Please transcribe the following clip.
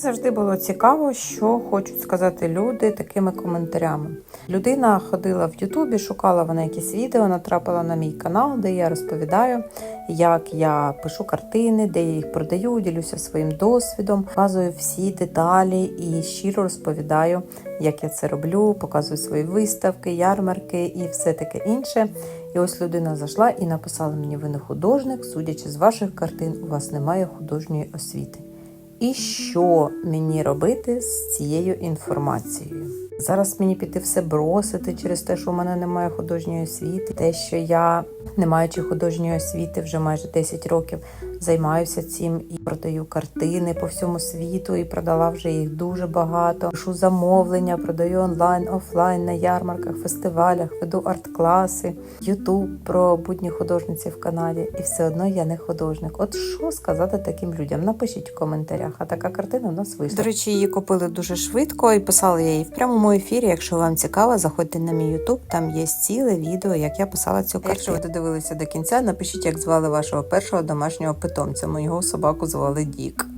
завжди було цікаво, що хочуть сказати люди такими коментарями. Людина ходила в Ютубі, шукала вона якісь відео, натрапила на мій канал, де я розповідаю, як я пишу картини, де я їх продаю, ділюся своїм досвідом, показую всі деталі і щиро розповідаю, як я це роблю, показую свої виставки, ярмарки і все таке інше. І ось людина зайшла і написала мені: ви не художник, судячи з ваших картин, у вас немає художньої освіти. І що мені робити з цією інформацією? Зараз мені піти все бросити через те, що у мене немає художньої освіти, те, що я, не маючи художньої освіти, вже майже 10 років займаюся цим і продаю картини по всьому світу, і продала вже їх дуже багато. Пишу замовлення, продаю онлайн, офлайн на ярмарках, фестивалях, веду арт-класи, Ютуб про будні художниці в Канаді. І все одно я не художник. От що сказати таким людям? Напишіть в коментарях. А така картина у нас вийшла. До речі, її купили дуже швидко і писала я її в прямому ефірі. Якщо вам цікаво, заходьте на мій Ютуб. Там є ціле відео, як я писала цю картину. Якщо ви додивилися до кінця, напишіть, як звали вашого першого домашнього питомця. Моєго собаку звали Дік.